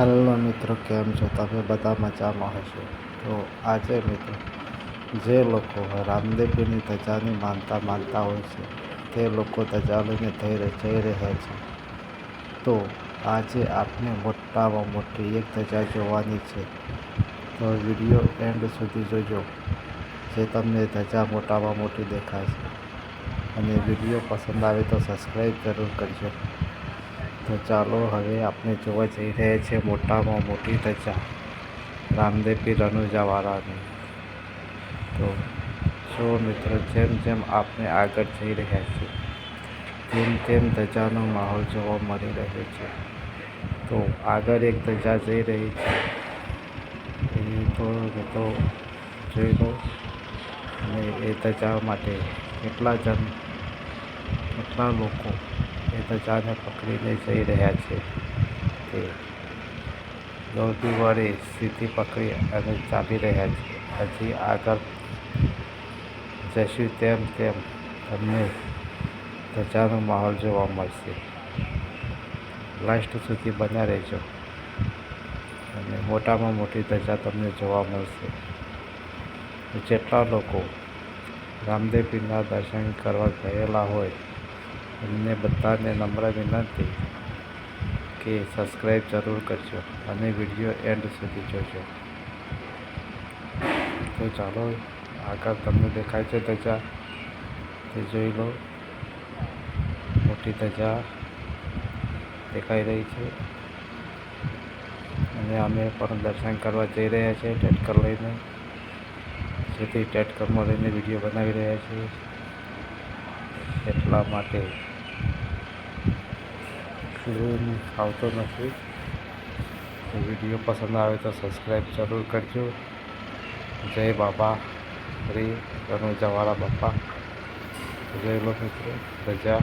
Hello મિત્રો, કેમ છો? તમે બધા મજામાં હશો? તો આજે મિત્રો, જે લોકો રામદેવપીરની ધજાની માનતા માનતા હોય છે, તે લોકો ધજા લઈને થઈ જઈ રહ્યા છે. તો આજે આપણે મોટામાં મોટી એક ધજા જોવાની છે. તો વીડિયો એન્ડ સુધી જોજો, જે તમને ધજા મોટામાં મોટી દેખાશે. અને વીડિયો પસંદ આવે તો સબસ્ક્રાઈબ જરૂર કરજો. તો ચાલો હવે આપણે જોવા જઈ રહ્યા છીએ મોટામાં મોટી ધજા. રામદેવ પીર રણુજાવાળાની. તો જો મિત્રો, જેમ જેમ આપણે આગળ જઈ રહ્યા છીએ, તેમ તેમ ધજાનો માહોલ જોવા મળી રહ્યો છે. તો આગળ એક ધજા જઈ રહી છે. એ તો તો જોઈ લો. અને એ ધજા માટે કેટલા જણ કેટલા લોકો એ ધજાને પકડીને જઈ રહ્યા છે તે દોડતી વડે સીધી પકડી અને ચાલી રહ્યા છે. હજી આગળ જશું તેમ તેમ તમને ધજાનો માહોલ જોવા મળશે. લાસ્ટ સુધી બન્યા રહેજો અને મોટામાં મોટી ધજા તમને જોવા મળશે. જેટલા લોકો રામદેવ પીરના દર્શન કરવા ગયેલા હોય એમને બધાને નમ્ર વિનંતી કે સબસ્ક્રાઈબ જરૂર કરજો અને વીડિયો એન્ડ સુધી જોજો. તો ચાલો, આગળ તમને દેખાય છે ધજા. તે જોઈ લો. મોટી ધજા દેખાઈ રહી છે. અને અમે પણ દર્શન કરવા જઈ રહ્યા છીએ ટેટકર લઈને. જેથી ટેટકરમાં લઈને વીડિયો બનાવી રહ્યા છીએ. એટલા માટે ફિલ્મ આવતો નથી વીડિયો પસંદ આવે તો સબસ્ક્રાઈબ જરૂર કરજો. જય બાબા શ્રી રણુજાવાળા બાપા. જય લો મિત્રો રજા